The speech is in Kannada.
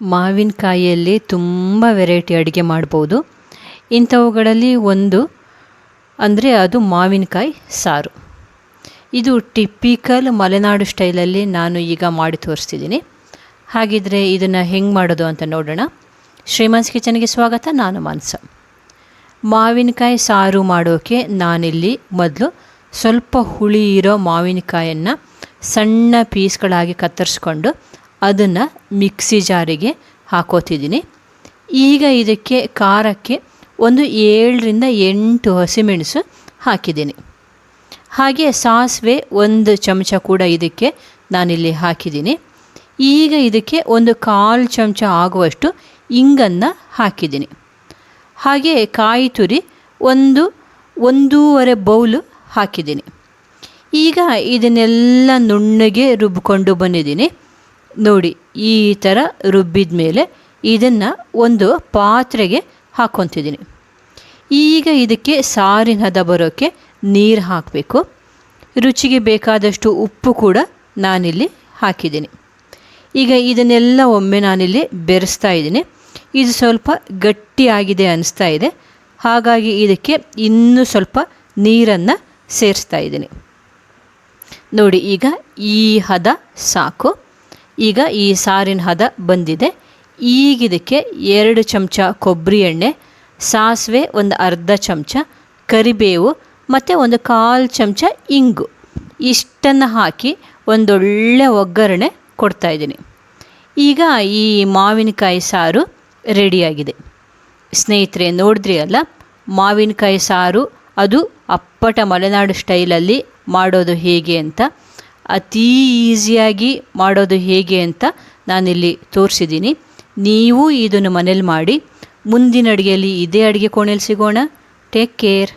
ಮಾವಿನಕಾಯಿಯಲ್ಲಿ ತುಂಬ ವೆರೈಟಿ ಅಡುಗೆ ಮಾಡ್ಬೋದು. ಇಂಥವುಗಳಲ್ಲಿ ಒಂದು ಅಂದರೆ ಅದು ಮಾವಿನಕಾಯಿ ಸಾರು. ಇದು ಟಿಪಿಕಲ್ ಮಲೆನಾಡು ಸ್ಟೈಲಲ್ಲಿ ನಾನು ಈಗ ಮಾಡಿ ತೋರಿಸ್ತಿದ್ದೀನಿ. ಹಾಗಿದ್ರೆ ಇದನ್ನು ಹೆಂಗೆ ಮಾಡೋದು ಅಂತ ನೋಡೋಣ. ಶ್ರೀಮಾನ್ಸ್ ಕಿಚನ್ಗೆ ಸ್ವಾಗತ, ನಾನು ಮಾನಸ. ಮಾವಿನಕಾಯಿ ಸಾರು ಮಾಡೋಕ್ಕೆ ನಾನಿಲ್ಲಿ ಮೊದಲು ಸ್ವಲ್ಪ ಹುಳಿ ಇರೋ ಮಾವಿನಕಾಯನ್ನು ಸಣ್ಣ ಪೀಸ್ಗಳಾಗಿ ಕತ್ತರಿಸ್ಕೊಂಡು ಅದನ್ನು ಮಿಕ್ಸಿ ಜಾರಿಗೆ ಹಾಕೋತಿದ್ದೀನಿ. ಈಗ ಇದಕ್ಕೆ ಖಾರಕ್ಕೆ ಒಂದು ಏಳರಿಂದ ಎಂಟು ಹಸಿಮೆಣಸು ಹಾಕಿದ್ದೀನಿ. ಹಾಗೆ ಸಾಸಿವೆ ಒಂದು ಚಮಚ ಕೂಡ ಇದಕ್ಕೆ ನಾನಿಲ್ಲಿ ಹಾಕಿದ್ದೀನಿ. ಈಗ ಇದಕ್ಕೆ ಒಂದು ಕಾಲು ಚಮಚ ಆಗುವಷ್ಟು ಇಂಗನ್ನು ಹಾಕಿದ್ದೀನಿ. ಹಾಗೆ ಕಾಯಿ ತುರಿ ಒಂದು ಒಂದೂವರೆ ಬೌಲು ಹಾಕಿದ್ದೀನಿ. ಈಗ ಇದನ್ನೆಲ್ಲ ನುಣ್ಣಗೆ ರುಬ್ಬಿಕೊಂಡು ಬಂದಿದ್ದೀನಿ. ನೋಡಿ, ಈ ಥರ ರುಬ್ಬಿದ ಮೇಲೆ ಇದನ್ನು ಒಂದು ಪಾತ್ರೆಗೆ ಹಾಕ್ಕೊತಿದ್ದೀನಿ ಈಗ ಇದಕ್ಕೆ ಸಾರಿನ ಹದ ಬರೋಕ್ಕೆ ನೀರು ಹಾಕಬೇಕು. ರುಚಿಗೆ ಬೇಕಾದಷ್ಟು ಉಪ್ಪು ಕೂಡ ನಾನಿಲ್ಲಿ ಹಾಕಿದ್ದೀನಿ. ಈಗ ಇದನ್ನೆಲ್ಲ ಒಮ್ಮೆ ನಾನಿಲ್ಲಿ ಬೆರೆಸ್ತಾ ಇದ್ದೀನಿ. ಇದು ಸ್ವಲ್ಪ ಗಟ್ಟಿಯಾಗಿದೆ ಅನಿಸ್ತಾ ಇದೆ. ಹಾಗಾಗಿ ಇದಕ್ಕೆ ಇನ್ನೂ ಸ್ವಲ್ಪ ನೀರನ್ನು ಸೇರಿಸ್ತಾ ಇದ್ದೀನಿ. ನೋಡಿ, ಈಗ ಈ ಹದ ಸಾಕು. ಈಗ ಈ ಸಾರಿನ ಹದ ಬಂದಿದೆ. ಈಗಿದಕ್ಕೆ ಎರಡು ಚಮಚ ಕೊಬ್ಬರಿ ಎಣ್ಣೆ, ಸಾಸಿವೆ ಒಂದು ಅರ್ಧ ಚಮಚ, ಕರಿಬೇವು ಮತ್ತು ಒಂದು ಕಾಲು ಚಮಚ ಇಂಗು. ಇಷ್ಟನ್ನು ಹಾಕಿ ಒಂದೊಳ್ಳೆ ಒಗ್ಗರಣೆ ಕೊಡ್ತಾಯಿದ್ದೀನಿ ಈಗ ಈ ಮಾವಿನಕಾಯಿ ಸಾರು ರೆಡಿಯಾಗಿದೆ. ಸ್ನೇಹಿತರೆ ನೋಡಿದ್ರಿ ಅಲ್ಲ ಮಾವಿನಕಾಯಿ ಸಾರು ಅದು ಅಪ್ಪಟ ಮಲೆನಾಡು ಸ್ಟೈಲಲ್ಲಿ ಮಾಡೋದು ಹೇಗೆ ಅಂತ? ಅತೀ ಈಸಿಯಾಗಿ ಮಾಡೋದು ಹೇಗೆ ಅಂತ ನಾನಿಲ್ಲಿ ತೋರಿಸಿದ್ದೀನಿ. ನೀವು ಇದನ್ನು ಮನೇಲಿ ಮಾಡಿ, ಮುಂದಿನ ಅಡುಗೆಯಲ್ಲಿ ಇದೇ ಅಡುಗೆ ಕೋಣೆಯಲ್ಲಿ ಸಿಗೋಣ. Take care